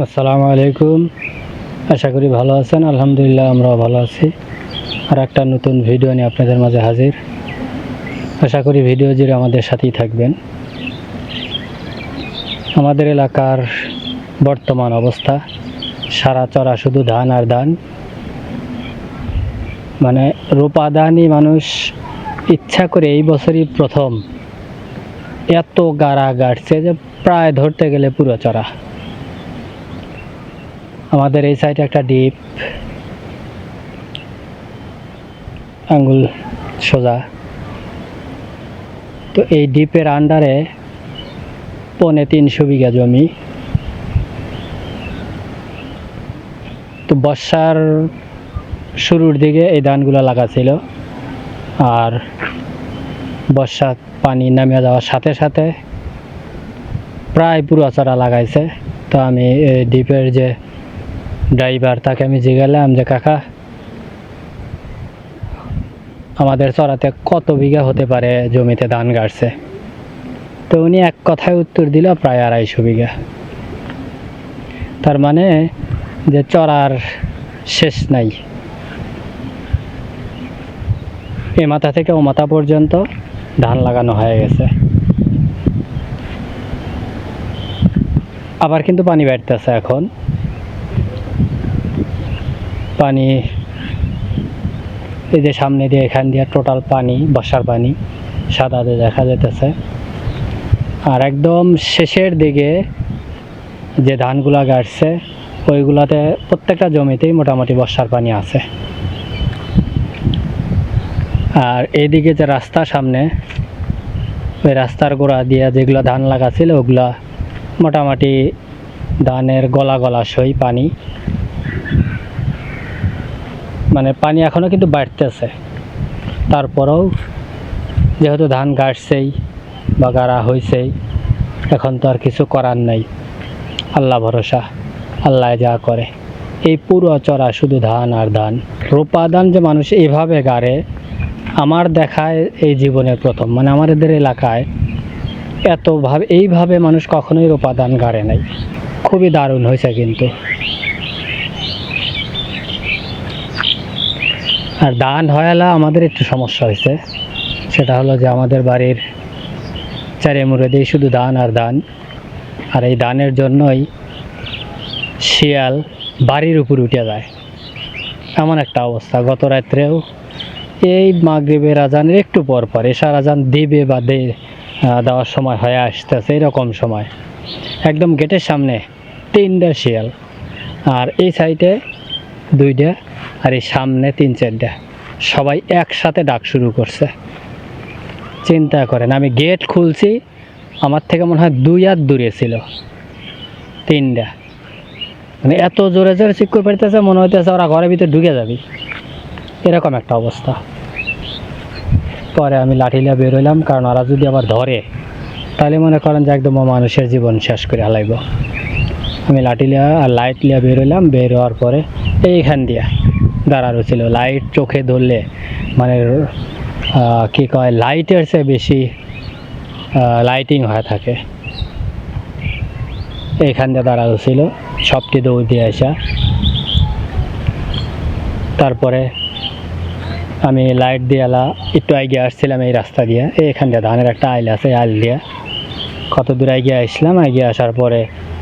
আসসালামু আলাইকুম। আশা করি ভালো আছেন। আলহামদুলিল্লাহ, আমরাও ভালো আছি। আর একটা নতুন ভিডিও নিয়ে আপনাদের মাঝে হাজির। আশা করি ভিডিও জুড়ে আমাদের সাথেই থাকবেন। আমাদের এলাকার বর্তমান অবস্থা, সারা চড়া শুধু ধান আর ধান। মানে রোপা ধানই মানুষ ইচ্ছা করে এই বছরই প্রথম এত গাড়া গাড়ছে যে প্রায় ধরতে গেলে পুরো চড়া। আমাদের এই সাইডে একটা ডিপ। আঙ্গুল সোজা। তো এই ডিপের আন্ডারে পনে তিনশো বিঘা জমি। তো বর্ষার শুরুর দিকে এই ধানগুলো লাগা ছিল। আর বর্ষা পানি নামে যাওয়ার সাথে সাথে প্রায় পুরো চারা লাগাইছে। তো আমি এই ডিপের যে ড্রাইভার, তাকে আমি জিজ্ঞালাম যে, কাকা, আমাদের চড়াতে কত বিঘা হতে পারে জমিতে ধান গাড়ছে? তো উনি এক কথায় উত্তর দিল, প্রায় আড়াইশো বিঘা। তার মানে যে চড়ার শেষ নাই। এ মাথা থেকে ও মাথা পর্যন্ত ধান লাগানো হয়ে গেছে। আবার কিন্তু পানি বাড়তেছে এখন। পানি, এই যে সামনে দিয়ে এখান দিয়ে টোটাল পানি, বর্ষার পানি সাদাতে দেখা যেতেছে আর একদম শেষের দিকে যে ধানগুলা গাড়ছে, ওইগুলাতে প্রত্যেকটা জমিতেই মোটামুটি বর্ষার পানি আছে। আর এইদিকে যে রাস্তা সামনে, ওই রাস্তার গোড়া দিয়ে যেগুলো ধান লাগা ছিল, ওগুলা মোটামুটি ধানের গলা গলা সই পানি। মানে পানি এখনও কিন্তু বাড়তেছে। তারপরেও যেহেতু ধান গাড়ছেই বা গাড়া হয়েছেই এখন তো আর কিছু করার নাই। আল্লাহ ভরসা, আল্লাহ যা করে। এই পুরো চড়া শুধু ধান আর ধান। রোপা ধান যে মানুষ এইভাবে গাড়ে, আমার দেখায় এই জীবনের প্রথম। মানে আমাদের এলাকায় এতভাবে, এইভাবে মানুষ কখনোই রোপা ধান গাড়ে নাই। খুবই দারুণ হয়েছে কিন্তু। আর ধান হয়ালা আমাদের একটু সমস্যা হয়েছে। সেটা হলো যে আমাদের বাড়ির চারে মুড়ে দিয়ে শুধু ধান আর ধান আর এই ধানের জন্যই শিয়াল বাড়ির উপর উঠে যায়। এমন একটা অবস্থা। গত রাত্রেও এই মাগরিবের আজানের একটু পর পর এশার আজান দিবে বা দে দেওয়ার সময় হয়ে আসতেছে এরকম সময়। একদম গেটের সামনে তিনটা শিয়াল। আর এই সাইডে দুইটা আর এই সামনে তিন চারটা। সবাই একসাথে ডাক শুরু করছে। চিন্তা করেন, আমি গেট খুলছি, আমার থেকে মনে হয় দুই হাত দূরে ছিল। তিনটা। মানে এত জোরে জোরে চিক করে পেড়তেছে মনে হইতেছে ওরা ঘরের ভিতরে ঢুকে যাবি। এরকম একটা অবস্থা। পরে আমি লাঠি লিয়ে বেরোলাম কারণ ওরা যদি আবার ধরে, তাহলে মনে করেন যে একদম মানুষের জীবন শেষ করে হালাইব। আমি লাঠি লিয়া আর লাইট লিয়া বেরোলাম বের হওয়ার পরে এইখান দিয়া। দাঁড়ানো ছিল। লাইট চোখে ধরলে মানে কি কয় লাইটের চেয়ে বেশি লাইটিং হয়ে থাকে। এইখান দিয়ে দাঁড়ানো ছিল, সবটি দৌড় দিয়ে আসা। তারপরে আমি লাইট দিয়ালা একটু এগিয়ে আসছিলাম এই রাস্তা দিয়ে। এখান দিয়ে ধানের একটা আইল আছে, আইল দিয়ে। কত দূর এগিয়ে আসলাম, এগিয়ে আসার পরে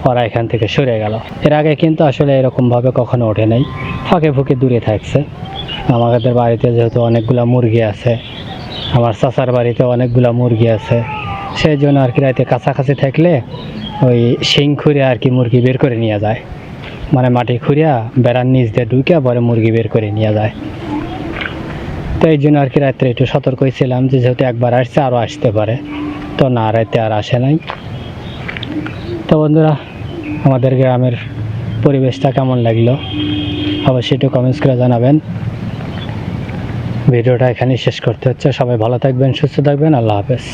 ওরা এখান থেকে সরে গেল। এর আগে কিন্তু আসলে এরকমভাবে কখনো ওঠে নাই। ফাঁকে ফুঁকে দূরে থাকছে। আমাদের বাড়িতে যেহেতু অনেকগুলো মুরগি আছে, আমার চাচার বাড়িতে অনেকগুলো মুরগি আছে, সেই জন্য আর কি রাতে কাছাকাছি থাকলে ওই শিং খুঁড়ে আর কি মুরগি বের করে নিয়ে যায়। মানে মাটি খুঁড়িয়া বেড়ার নিচ দিয়ে ঢুকে পরে মুরগি বের করে নিয়ে যায়। তো এই জন্য আর কি রাত্রে একটু সতর্ক হয়েছিলাম যে যেহেতু একবার আসছে আরও আসতে পারে। তো না রাতে আর আসে নাই। তো বন্ধুরা, আমাদের গ্রামের পরিবেশটা কেমন লাগল? অবশ্যই একটু কমেন্টস করে জানাবেন। ভিডিওটা এখানেই শেষ করতে হচ্ছে। সবাই ভালো থাকবেন, সুস্থ থাকবেন। আল্লাহ হাফেজ।